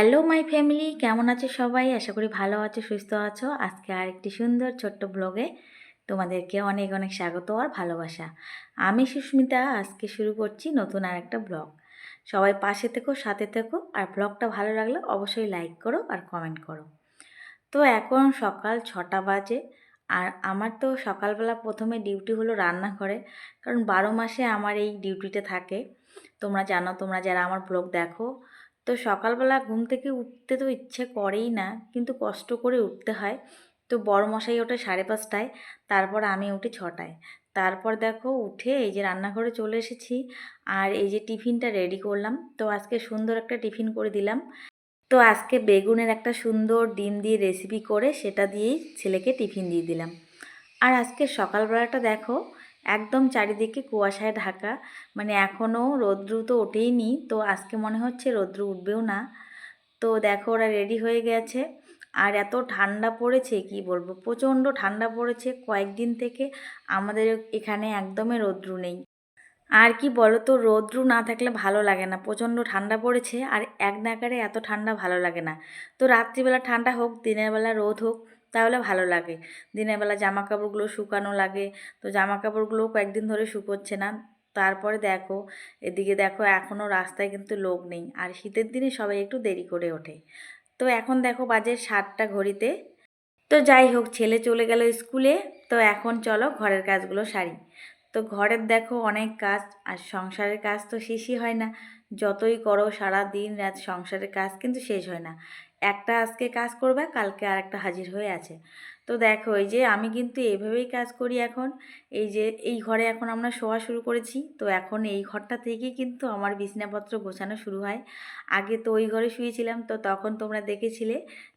Hello my family কেমন আছে সবাই? আশা করি ভালো আছো, সুস্থ আছো। আজকে আরেকটি সুন্দর ছোট্ট ব্লগে তোমাদেরকে অনেক অনেক স্বাগত আর ভালোবাসা। আমি সুস্মিতা, আজকে শুরু করছি নতুন আর একটা ব্লগ সবাই পাশে থেকো, সাথে থেকো, আর ব্লগটা ভালো লাগলে অবশ্যই লাইক করো আর কমেন্ট করো। তো এখন সকাল ছটা বাজে, আর আমার তো সকালবেলা প্রথমে ডিউটি হলো রান্নাঘরে, কারণ বারো মাসে আমার এই ডিউটিটা থাকে। তোমরা জানো, তোমরা যারা আমার ব্লগ দেখো তো সকালবেলা ঘুম থেকে উঠতে তো ইচ্ছে করেই না, কিন্তু কষ্ট করে উঠতে হয়। তো বড় মশাই ওঠে সাড়ে পাঁচটায়, তারপর আমি উঠি ছটায়। তারপর দেখো উঠে এই যে রান্নাঘরে চলে এসেছি আর এই যে টিফিনটা রেডি করলাম। তো আজকে সুন্দর একটা টিফিন করে দিলাম। তো আজকে বেগুনের একটা সুন্দর ডিম দিয়ে রেসিপি করে সেটা দিয়েই ছেলেকে টিফিন দিয়ে দিলাম। আর আজকে সকালবেলাটা দেখো একদম চারিদিকে কুয়াশায় ঢাকা। মানে এখনও রৌদ্র তো ওঠেইনি, তো আজকে মনে হচ্ছে রৌদ্র উঠবেও না। তো দেখো ওরা রেডি হয়ে গেছে। আর এত ঠান্ডা পড়েছে, কি বলব? প্রচণ্ড ঠান্ডা পড়েছে। কয়েকদিন থেকে আমাদের এখানে একদমই রৌদ্র নেই। আর কি বলো তো রৌদ্র না থাকলে ভালো লাগে না। প্রচণ্ড ঠান্ডা পড়েছে আর এক নাগারে এত ঠান্ডা ভালো লাগে না। তো রাত্রিবেলা ঠান্ডা হোক, দিনের বেলা রোদ হোক তাহলে ভালো লাগে। দিনের বেলা জামা কাপড়গুলো শুকানো লাগে। তো জামা কাপড়গুলো কয়েকদিন ধরে শুকোচ্ছে না। তারপরে দেখো, এদিকে দেখো এখনও রাস্তায় কিন্তু লোক নেই। আর শীতের দিনে সবাই একটু দেরি করে ওঠে। তো এখন দেখো বাজে সাতটা ঘড়িতে। তো যাই হোক, ছেলে চলে গেল স্কুলে। তো এখন চলো ঘরের কাজগুলো সারি। তো ঘরের দেখো অনেক কাজ, আর সংসারের কাজ তো শেষই হয় না। যতই করো সারা দিন রাত সংসারের কাজ কিন্তু শেষ হয় না। একটা আজকে কাজ করবে, কালকে আর একটা হাজির হয়ে আছে। তো দেখো, এই যে আমি কিন্তু এইভাবেই কাজ করি এখন। এই যে এই ঘরে এখন আমরা শোয়া শুরু করেছি। তো এখন এই ঘরটা থেকেই কিন্তু আমার বিছনাপত্র গোছানো শুরু হয়। আগে তো ওই ঘরে শুয়েছিলাম, তো তখন তোমরা দেখেছিলে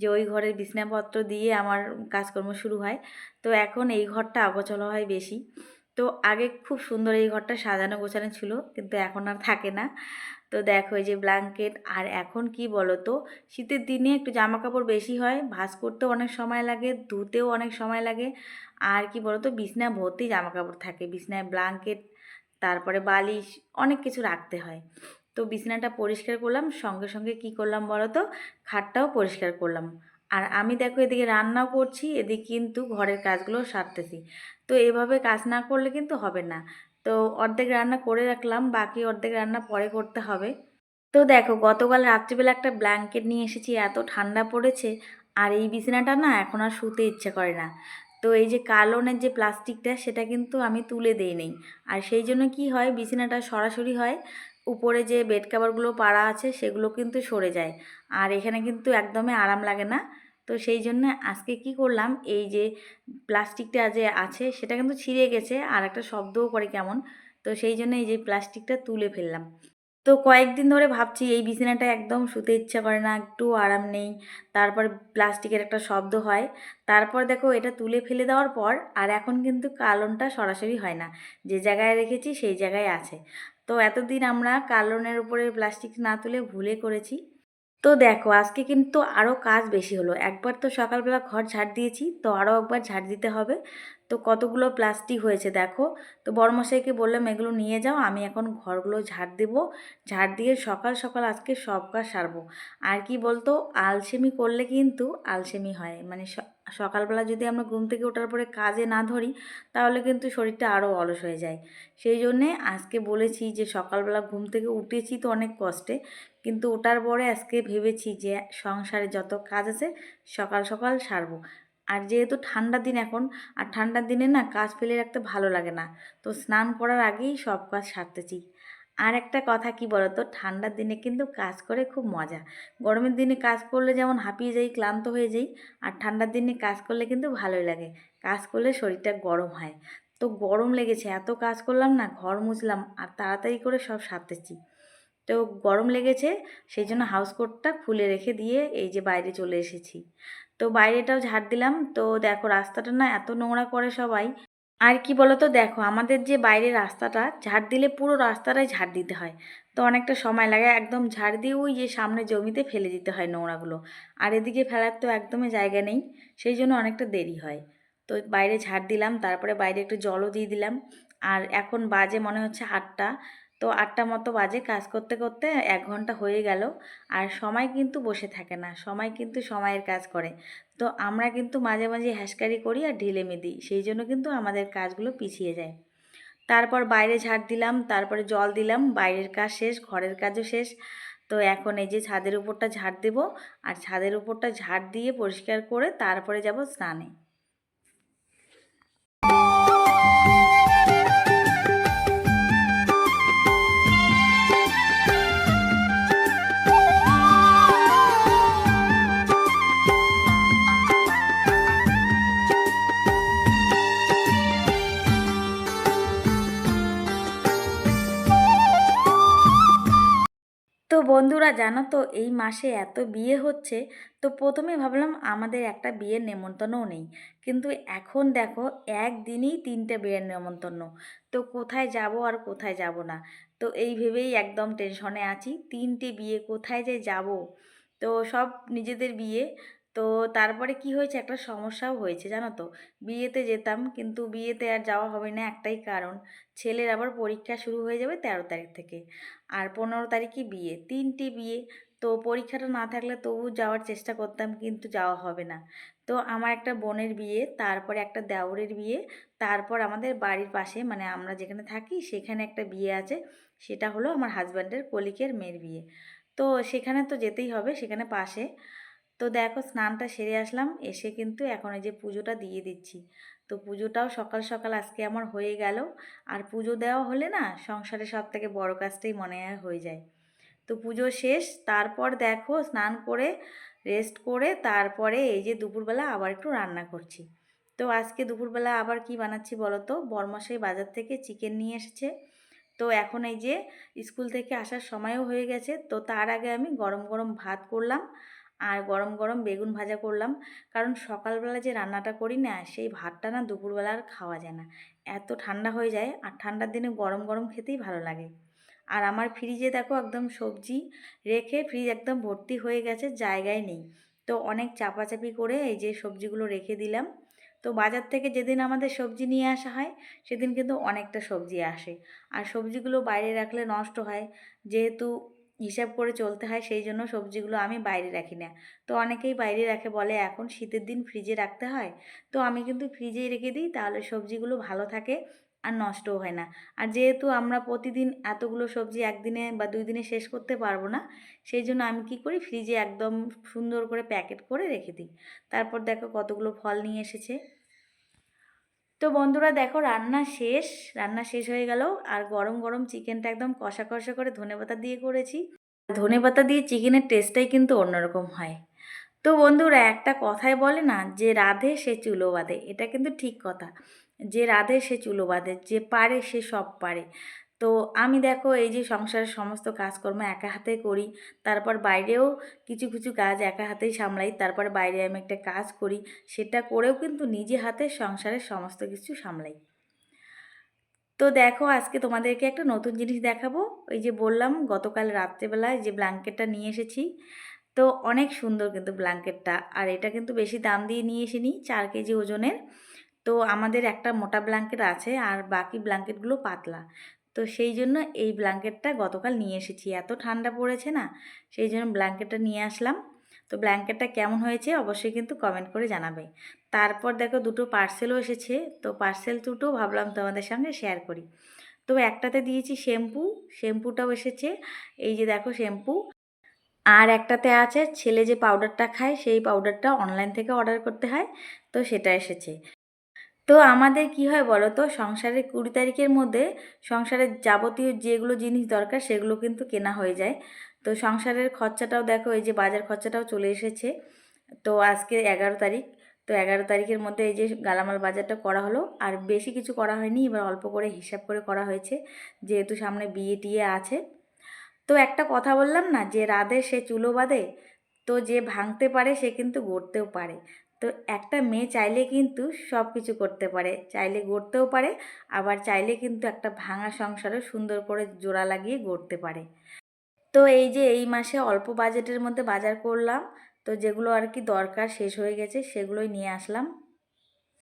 যে ওই ঘরের বিছনাপত্র দিয়ে আমার কাজকর্ম শুরু হয়। তো এখন এই ঘরটা অগোছালো হয় বেশি। তো আগে খুব সুন্দর এই ঘরটা সাজানো গোছানো ছিল, কিন্তু এখন আর থাকে না। তো দেখো যে ব্ল্যাঙ্কেট আর এখন কি বলো তো শীতের দিনে একটু জামা কাপড় বেশি হয় ভাস করতেও অনেক সময় লাগে, ধুতেও অনেক সময় লাগে। আর কি বলো তো বিছনা ভর্তি জামা কাপড় থাকে, বিছনায় ব্ল্যাঙ্কেট তারপরে বালিশ, অনেক কিছু রাখতে হয়। তো বিছনাটা পরিষ্কার করলাম, সঙ্গে সঙ্গে কি করলাম বলো তো খাটটাও পরিষ্কার করলাম। আর আমি দেখো এদিকে রান্নাও করছি, এদিকে কিন্তু ঘরের কাজগুলো সারতেছি। তো এভাবে কাজ না করলে কিন্তু হবে না। তো অর্ধেক রান্না করে রাখলাম, বাকি অর্ধেক রান্না পরে করতে হবে। তো দেখো, গতকাল রাত্রিবেলা একটা ব্ল্যাঙ্কেট নিয়ে এসেছি, এত ঠান্ডা পড়েছে, আর এই বিছানাটা না এখন আর শুতে ইচ্ছে করে না। তো এই যে কালনের যে প্লাস্টিকটা, সেটা কিন্তু আমি তুলে দেই নেই। আর সেই জন্য কি হয়, বিছানাটা সরাসরি হয়, উপরে যে বেড কাভারগুলো পাড়া আছে, সেগুলো কিন্তু সরে যায়। আর এখানে কিন্তু একদমই আরাম লাগে না। তো সেই জন্য আজকে কি করলাম, এই যে প্লাস্টিকটা যে আছে সেটা কিন্তু ছিঁড়ে গেছে আর একটা শব্দও করে কেমন। তো সেই জন্য এই যে প্লাস্টিকটা তুলে ফেললাম। তো কয়েকদিন ধরে ভাবছি এই বিছানাটা একদম শুতে ইচ্ছা করে না, একটু আরাম নেই। তারপর প্লাস্টিকের একটা শব্দ হয়। তারপর দেখো এটা তুলে ফেলে দেওয়ার পর আর এখন কিন্তু কালনটা সরাসরি হয় না। যে জায়গায় রেখেছি সেই জায়গায় আছে। তো এতদিন আমরা কালনের উপরে প্লাস্টিক না তুলে ভুলে করেছি। তো দেখো, আজকে কিন্তু আরও কাজ বেশি হলো। একবার তো সকালবেলা ঘর ঝাড় দিয়েছি, তো আরও একবার ঝাড় দিতে হবে। তো কতগুলো প্লাস্টিক হয়েছে দেখো। তো বড়মশাইকে বললাম, এগুলো নিয়ে যাও, আমি এখন ঘরগুলো ঝাড় দেবো। ঝাড় দিয়ে সকাল সকাল আজকে সব কাজ সারবো। আর কি বলতো, আলসেমি করলে কিন্তু আলসেমি হয়। মানে সকালবেলা যদি আমরা ঘুম থেকে ওঠার পরে কাজে না ধরি, তাহলে কিন্তু শরীরটা আরও অলস হয়ে যায়। সেই জন্যে আজকে বলেছি যে, সকালবেলা ঘুম থেকে উঠেছি তো অনেক কষ্টে, কিন্তু ওটার পরে আজকে ভেবেছি যে, সংসারে যত কাজ আছে সকাল সকাল সারবো। আর যেহেতু ঠান্ডা দিন এখন, আর ঠান্ডার দিনে না কাজ ফেলে রাখতে ভালো লাগে না। তো স্নান করার আগেই সব কাজ সারতেছি আর একটা কথা কি বলতো? ঠান্ডার দিনে কিন্তু কাজ করে খুব মজা। গরমের দিনে কাজ করলে যেমন হাঁপিয়ে যাই, ক্লান্ত হয়ে যাই, আর ঠান্ডার দিনে কাজ করলে কিন্তু ভালোই লাগে। কাজ করলে শরীরটা গরম হয়। তো গরম লেগেছে, এত কাজ করলাম না, ঘর মুছলাম, আর তাড়াতাড়ি করে সব সারতেছি তো গরম লেগেছে, সেই জন্য হাউস কোটটা খুলে রেখে দিয়ে এই যে বাইরে চলে এসেছি। তো বাইরেটাও ঝাড় দিলাম, তো দেখো রাস্তাটা না এত নোংরা করে সবাই। আর কি বলো তো দেখো, আমাদের যে বাইরের রাস্তাটা, ঝাড় দিলে পুরো রাস্তাটাই ঝাড় দিতে হয়। তো অনেকটা সময় লাগে, একদম ঝাড় দিয়ে ওই যে সামনে জমিতে ফেলে দিতে হয় নোংরাগুলো। আর এদিকে ফেলার তো একদমই জায়গা নেই, সেই জন্য অনেকটা দেরি হয়। তো বাইরে ঝাড় দিলাম, তারপরে বাইরে একটু জলও দিয়ে দিলাম। আর এখন বাজে মনে হচ্ছে আটটা। তো আটটা মতো বাজে কাজ করতে করতে এক ঘণ্টা হয়ে গেল। আর সময় কিন্তু বসে থাকে না, সময় কিন্তু সময়ের কাজ করে। তো আমরা কিন্তু মাঝে মাঝে হ্যাসকারি করি আর ঢিলেমি দিই, সেই জন্য কিন্তু আমাদের কাজগুলো পিছিয়ে যায়। তারপর বাইরে ঝাড় দিলাম, তারপরে জল দিলাম, বাইরের কাজ শেষ, ঘরের কাজও শেষ। তো এখন এই যে ছাদের উপরটা ঝাড় দেব, আর ছাদের উপরটা ঝাড় দিয়ে পরিষ্কার করে তারপরে যাব স্নানে। বন্ধুরা, জানো তো, এই মাসে এত বিয়ে হচ্ছে, তো প্রথমে ভাবলাম আমাদের একটা বিয়ের নেমন্তন্নও নেই। কিন্তু এখন দেখো, একদিনই তিনটে বিয়ের নেমন্তন্ন। তো কোথায় যাব আর কোথায় যাব না? তো এই ভেবেই একদম টেনশনে আছি, তিনটে বিয়ে কোথায় যে যাব? তো সব নিজেদের বিয়ে তো তারপরে কি হয়েছে? একটা সমস্যাও হয়েছে, জানো তো? বিয়েতে যেতাম, কিন্তু বিয়েতে আর যাওয়া হবে না একটাই কারণ, ছেলের আবার পরীক্ষা শুরু হয়ে যাবে তেরো তারিখ থেকে। আর পনেরো তারিখে বিয়ে, তিনটি বিয়ে। তো পরীক্ষাটা না থাকলে তবু যাওয়ার চেষ্টা করতাম, কিন্তু যাওয়া হবে না। তো আমার একটা বোনের বিয়ে, তারপরে একটা দেওরের বিয়ে, তারপর আমাদের বাড়ির পাশে মানে আমরা যেখানে থাকি, সেখানে একটা বিয়ে আছে। সেটা হলো আমার হাজব্যান্ডের কলিকের মেয়ের বিয়ে। তো সেখানে তো যেতেই হবে, সেখানে পাশে। তো দেখো স্নানটা সেরে আসলাম, এসে কিন্তু এখন এই যে পুজোটা দিয়ে দিচ্ছি। তো পুজোটাও সকাল সকাল আজকে আমার হয়ে গেল, আর পুজো দেওয়া হলে না সংসারে সব থেকে বড় কাজটাই মনে হয় যায়। তো পুজো শেষ, তারপর দেখো স্নান করে রেস্ট করে, তারপরে এই যে দুপুরবেলা আবার একটু রান্না করছি। তো আজকে দুপুরবেলা আবার কি বানাচ্ছি বলো তো? বরমশাই বাজার থেকে চিকেন নিয়ে এসেছে। তো এখন এই যে স্কুল থেকে আসার সময়ও হয়ে গেছে, তো তার আগে আমি গরম গরম ভাত করলাম আর গরম গরম বেগুন ভাজা করলাম। কারণ সকালবেলা যে রান্নাটা করি না, সেই ভাতটা না দুপুরবেলা আর খাওয়া যায় না। এত ঠান্ডা হয়ে যায় আর ঠান্ডার দিনে গরম গরম খেতেই ভালো লাগে। আর আমার ফ্রিজে দেখো একদম সবজি রেখে ফ্রিজ একদম ভর্তি হয়ে গেছে, জায়গায় নেই। তো অনেক চাপাচাপি করে এই যে সবজিগুলো রেখে দিলাম। তো বাজার থেকে যেদিন আমাদের সবজি নিয়ে আসা হয়, সেদিন কিন্তু অনেকটা সবজি আসে। আর সবজিগুলো বাইরে রাখলে নষ্ট হয়। যেহেতু হিসাব করে চলতে হয়, সেই জন্য সবজিগুলো আমি বাইরে রাখি না। তো অনেকেই বাইরে রাখে, বলে এখন শীতের দিন ফ্রিজে রাখতে হয়। তো আমি কিন্তু ফ্রিজেই রেখে দিই, তাহলে সবজিগুলো ভালো থাকে আর নষ্টও হয় না। আর যেহেতু আমরা প্রতিদিন এতগুলো সবজি একদিনে বা দুই দিনে শেষ করতে পারব না, সেই জন্য আমি কি করি ফ্রিজে একদম সুন্দর করে প্যাকেট করে রেখে দিই। তারপর দেখো কতগুলো ফল নিয়ে এসেছে। তো বন্ধুরা দেখো রান্না শেষ রান্না শেষ হয়ে গেল। আর গরম গরম চিকেনটা একদম কষা কষা করে ধনে পাতা দিয়ে করেছি। ধনে পাতা দিয়ে চিকেনের টেস্টটাই কিন্তু অন্যরকম হয়। তো বন্ধুরা একটা কথাই বলে না, যে রাধে সে চুলো বাঁধে। এটা কিন্তু ঠিক কথা। যে রাধে সে চুলো বাঁধে, যে পারে সে সব পারে। তো আমি দেখো এই যে সংসারের সমস্ত কাজকর্ম একা হাতে করি, তারপর বাইরেও কিছু কিছু কাজ একা হাতেই সামলাই, তারপর বাইরে আমি একটা কাজ করি, সেটা করেও কিন্তু নিজে হাতে সংসারের সমস্ত কিছু সামলাই। তো দেখো আজকে তোমাদেরকে একটা নতুন জিনিস দেখাবো, ওই যে বললাম গতকাল রাত্রেবেলায় যে ব্ল্যাঙ্কেটটা নিয়ে এসেছি, তো অনেক সুন্দর কিন্তু ব্ল্যাঙ্কেটটা আর এটা কিন্তু বেশি দাম দিয়ে নিয়ে এসেনি, চার কেজি ওজনের। তো আমাদের একটা মোটা ব্ল্যাঙ্কেট আছে, আর বাকি ব্ল্যাঙ্কেটগুলো পাতলা। তো সেই জন্য এই ব্ল্যাঙ্কেটটা গতকাল নিয়ে এসেছি। এত ঠান্ডা পড়েছে না, সেই জন্য ব্ল্যাঙ্কেটটা নিয়ে আসলাম। তো ব্ল্যাঙ্কেটটা কেমন হয়েছে অবশ্যই কিন্তু কমেন্ট করে জানাবে। তারপর দেখো দুটো পার্সেলও এসেছে, তো পার্সেল দুটো ভাবলাম তোমাদের সঙ্গে শেয়ার করি। তো একটাতে দিয়েছি শ্যাম্পু, শ্যাম্পুটাও এসেছে, এই যে দেখো শ্যাম্পু। আর একটাতে আছে ছেলে যে পাউডারটা খায়, সেই পাউডারটা অনলাইন থেকে অর্ডার করতে হয়, তো সেটা এসেছে। তো আমাদের কি হয় বলো তো সংসারের কুড়ি তারিখের মধ্যে সংসারের যাবতীয় যেগুলো জিনিস দরকার সেগুলো কিন্তু কেনা হয়ে যায়। তো সংসারের খরচাটাও দেখো, এই যে বাজার খরচাটাও চলে এসেছে। তো আজকে এগারো তারিখ, তো এগারো তারিখের মধ্যে এই যে গালামাল বাজারটা করা হলো। আর বেশি কিছু করা হয়নি, এবার অল্প করে হিসাব করে করা হয়েছে। যেহেতু সামনে বিয়ে টিয়ে আছে। তো একটা কথা বললাম না, যে রাধে সে চুলো বাঁধে, তো যে ভাঙতে পারে সে কিন্তু গড়তেও পারে। তো একটা মেয়ে চাইলে কিন্তু সব কিছু করতে পারে। চাইলে গড়তেও পারে, আবার চাইলে কিন্তু একটা ভাঙা সংসারও সুন্দর করে জোড়া লাগিয়ে গড়তে পারে। তো এই যে এই মাসে অল্প বাজেটের মধ্যে বাজার করলাম, তো যেগুলো আর কি দরকার শেষ হয়ে গেছে সেগুলোই নিয়ে আসলাম।